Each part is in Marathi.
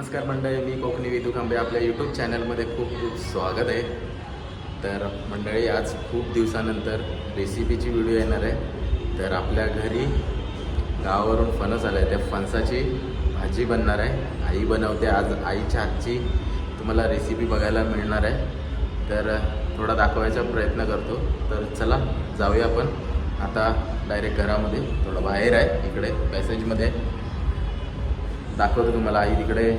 नमस्कार मंडळी मी कोकणी विदू खांबे. आपल्या यूट्यूब चॅनलमध्ये खूप खूप स्वागत आहे. तर मंडळी आज खूप दिवसानंतर रेसिपीची व्हिडिओ येणार आहे. तर आपल्या घरी गावावरून फणस आला आहे त्या फणसाची भाजी बनणार आहे. आई बनवते आज. आईच्या हातची तुम्हाला रेसिपी बघायला मिळणार आहे. तर थोडा दाखवायचा प्रयत्न करतो. तर चला जाऊया आपण. आता डायरेक्ट घरामध्ये. थोडं बाहेर आहे. इकडे पॅसेजमध्ये दाखवतो तुम्हाला. आई तिकडे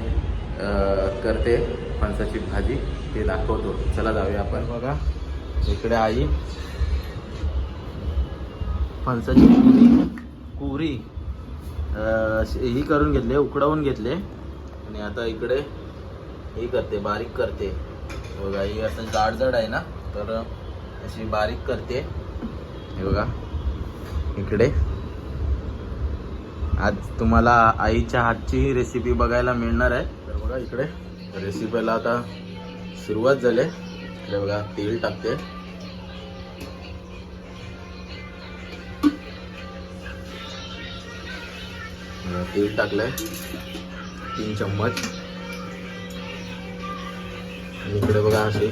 करते फणसाची भाजी. ते दाखवतो. चला जाऊया आपण. बघा. इकडे आई. फणसाची कुरी कुरी ही करून घेतले उकडवून घेतले. आणि आता इकडे हे करते बारीक करते. बघा ही असं जाड जाड आहे ना तर अशी बारीक करते. हे बघा. इकडे. आज तुम्हाला आईच्या हातची रेसिपी बघायला मिळणार आहे. तर बघा इकडे. रेसिपीला आता सुरुवात झाली. इकडे बघा तेल टाकते. तेल टाकलंय. तीन चम्मच. आणि इकडे बघा असे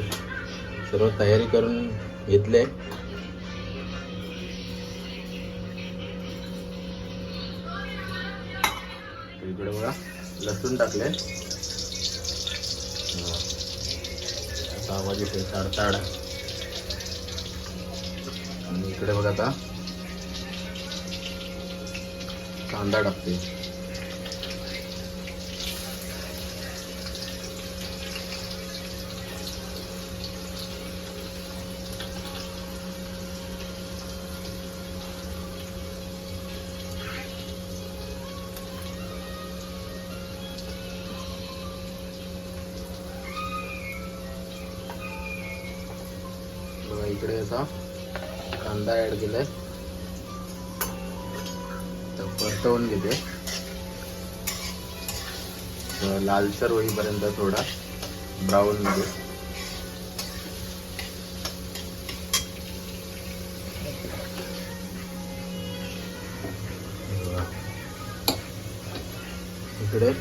सर्व तयारी करून घेतले. इकडे बघा लसूण टाकले. असा आवाज येते ताडताड. आणि इकडे बघा आता कांदा टाकते बघा कांदा ऍड केलाय. तर परतवून घेते. लालसर होईपर्यंत थोडा ब्राऊन मध्ये. इकडे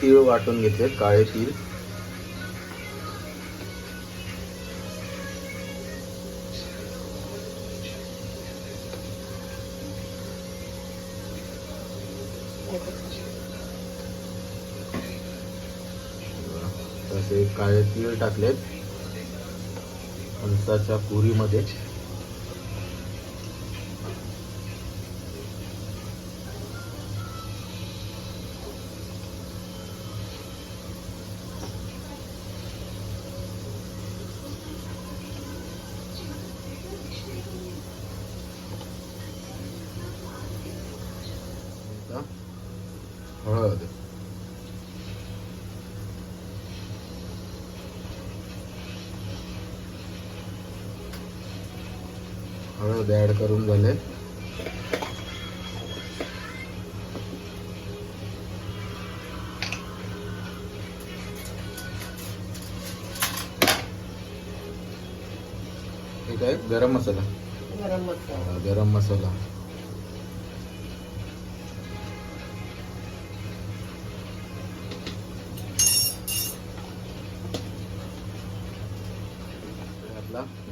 तीळ वाटून घेतले काळे तीळ. तसे काळे तीळ टाकलेत फणसाच्या पुरीमध्ये Yeah. हळद हळद ऍड करून झाले. ठीक आहे? गरम मसाला. गरम मसाला. गरम मसाला.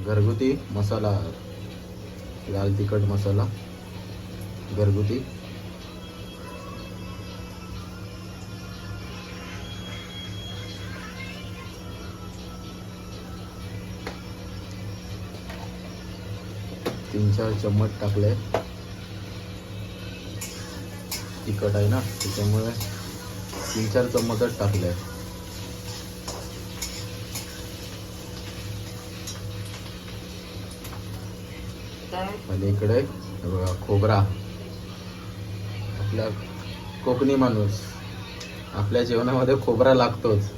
घरगुती मसाला लाल तिखट मसाला घरगुती. तीन चार चम्मच टाकले. तिखट आहे ना त्याच्यामुळे तीन चार चम्मचच टाकले. आणि इकडे हे बघा खोबरा. आपल्या कोकणी माणूस. आपल्या जेवणामध्ये खोबरा लागतोच.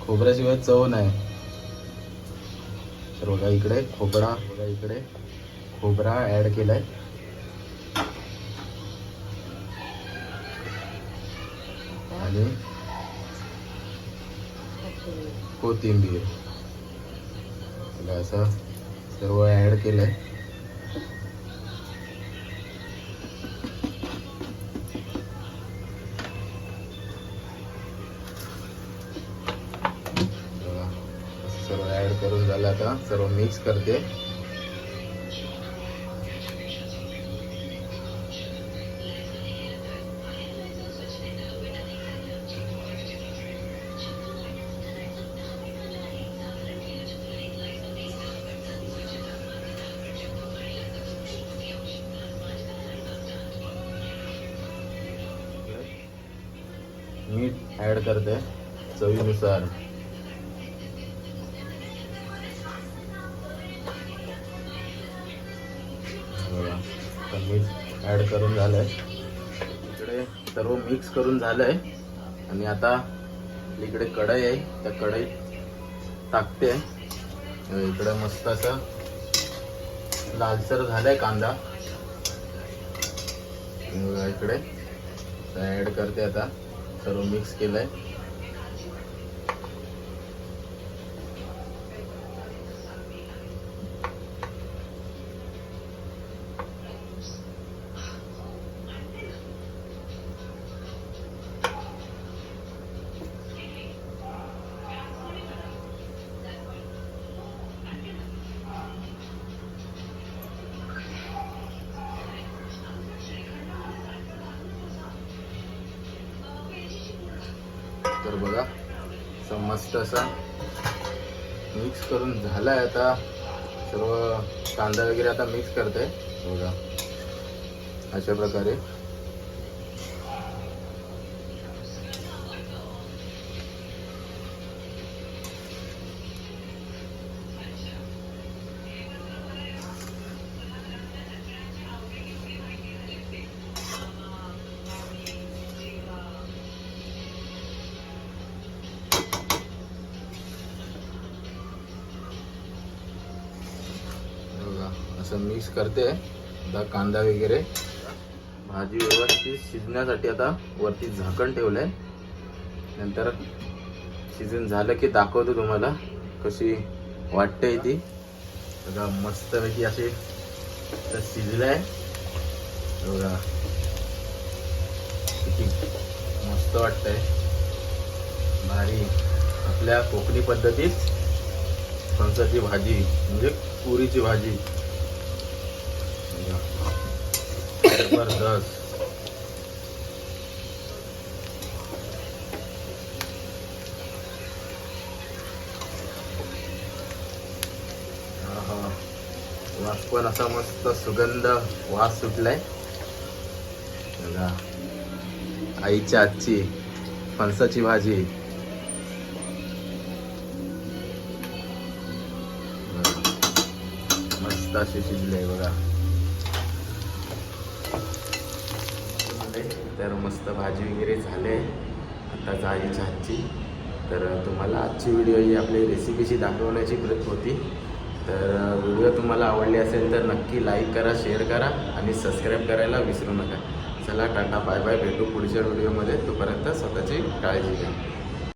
खोबऱ्याशिवाय चव नाही. तर बघा इकडे खोबरा बघा इकडे. खोबरा ऍड केलाय. आणि कोथिंबीर. असं सर्व ॲड केलं आहे सर्व ॲड करून झालं आता. सर्व मिक्स करते. ॲड करते. चवीनुसार. बघा मीठ ॲड करून झालंय. इकडे सर्व मिक्स करून झालंय. आणि आता इकडे कढई आहे. त्या कढईत टाकते. इकडे मस्त असं लालसर झालाय कांदा. इकडे. ॲड करते आता. सर्व मिक्स केलं आहे तर बघा असं मस्त असा मिक्स करून झालाय आता. सर्व कांदा वगैरे आता मिक्स करते बघा अशा प्रकारे. असं मिक्स करते. आता कांदा वगैरे. भाजी व्यवस्थित शिजण्यासाठी आता वरती झाकण ठेवलंय. नंतर शिजून झालं की दाखवतो तुम्हाला कशी वाटते ती. बघा मस्तपैकी असे तर शिजलंय. बघा. किती मस्त वाटतंय. भारी. आपल्या कोकणी पद्धतीत फणसाची भाजी म्हणजे पुरीची भाजी. जबरदस्त. वास पण असा मस्त सुगंध वास सुटलाय. बघा. आईच्या आजची फणसाची भाजी. मस्त अशी शिजले बघा. तर मस्त भाजी वगैरे झाले. आता जाळीच्या आजची तर तुम्हाला आजची व्हिडिओ ही आपली रेसिपीची दाखवण्याची प्रत होती. तर व्हिडिओ तुम्हाला आवडली असेल तर नक्की लाईक करा शेअर करा आणि सबस्क्राईब करायला विसरू नका. चला टाटा बाय बाय भेटू पुढच्या व्हिडिओमध्ये तोपर्यंत स्वतःची काळजी घ्या.